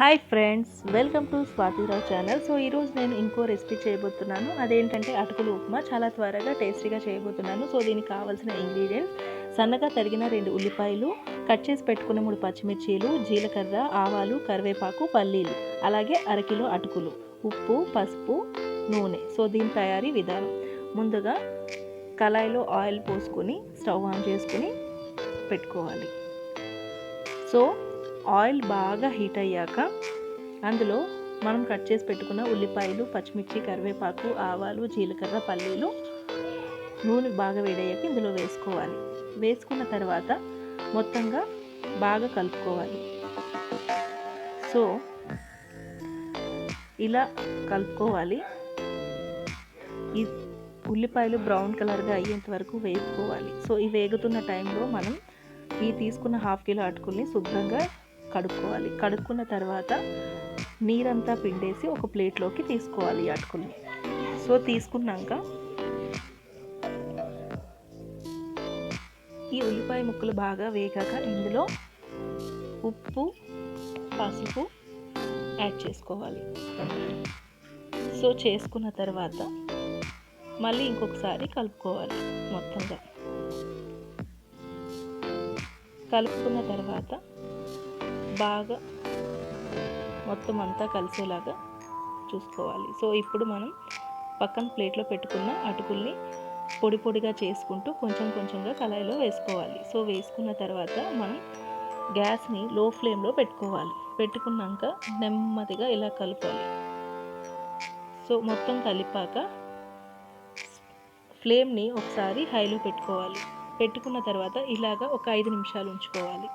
Hi friends welcome to Swathi Rao channel so ఈరోజు నేను ఇంకో రెసిపీ చేయబోతున్నాను. అదేంటంటే అటుకులు ఉప్మా చాలా త్వరగా టేస్టీగా చేయబోతున్నాను. సో దీనికి కావాల్సిన ఇంగ్రీడియంట్స్ సన్నగా తరిగిన రెండు ఉల్లిపాయలు కట్ చేసి పెట్టుకున్న మూడు పచ్చిమిర్చీలు జీలకర్ర ఆవాలు కరివేపాకు పల్లీలు అలాగే అరకిలో అటుకులు ఉప్పు పసుపు నూనె. సో దీని తయారీ విధానం. ముందుగా కళాయిలో ఆయిల్ పోసుకొని స్టవ్ ఆన్ చేసుకొని పెట్టుకోవాలి. సో ఆయిల్ బాగా హీట్ అయ్యాక అందులో మనం కట్ చేసి పెట్టుకున్న ఉల్లిపాయలు పచ్చిమిర్చి కరివేపాకు ఆవాలు జీలకర్ర పల్లీలు నూనె బాగా వేడయ్యాక ఇందులో వేసుకోవాలి. వేసుకున్న తర్వాత మొత్తంగా బాగా కలుపుకోవాలి. సో ఇలా కలుపుకోవాలి. ఈ ఉల్లిపాయలు బ్రౌన్ కలర్గా అయ్యేంత వరకు వేసుకోవాలి సో ఈ వేగుతున్న టైంలో మనం ఈ తీసుకున్న హాఫ్ కిలో అటుకుల్ని శుభ్రంగా కడుక్కోవాలి. కడుక్కున్న తర్వాత నీరంతా పిండేసి ఒక ప్లేట్లోకి తీసుకోవాలి అటుకుని అటుకుల్ని సో తీసుకున్నాక ఈ ఉల్లిపాయ ముక్కలు బాగా వేగాక ఇందులో ఉప్పు పసుపు యాడ్ చేసుకోవాలి. సో చేసుకున్న తర్వాత మళ్ళీ ఇంకొకసారి కలుపుకోవాలి మొత్తంగా. కలుపుకున్న తర్వాత బాగా మొత్తం అంతా కలిసేలాగా చూసుకోవాలి. సో ఇప్పుడు మనం పక్కన ప్లేట్లో పెట్టుకున్న అటుకుల్ని పొడి పొడిగా చేసుకుంటూ కొంచెం కొంచెంగా కళాయిలో వేసుకోవాలి. సో వేసుకున్న తర్వాత మనం గ్యాస్ని లో ఫ్లేమ్లో పెట్టుకోవాలి. పెట్టుకున్నాక నెమ్మదిగా ఇలా కలపాలి. సో మొత్తం కలిపాక ఫ్లేమ్ని ఒకసారి హైలో పెట్టుకోవాలి. పెట్టుకున్న తర్వాత ఇలాగ ఒక ఐదు నిమిషాలు ఉంచుకోవాలి.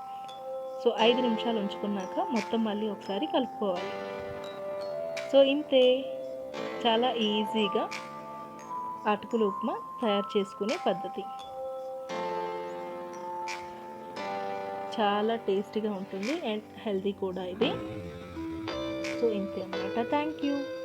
సో ఐదు నిమిషాలు ఉంచుకున్నాక మొత్తం మళ్ళీ ఒకసారి కలుపుకోవాలి. సో ఇంతే. చాలా ఈజీగా అటుకుల ఉప్మా తయారు చేసుకునే పద్ధతి. చాలా టేస్టీగా ఉంటుంది అండ్ హెల్తీ కూడా ఇది. సో ఇంతే అన్నమాట. Thank you.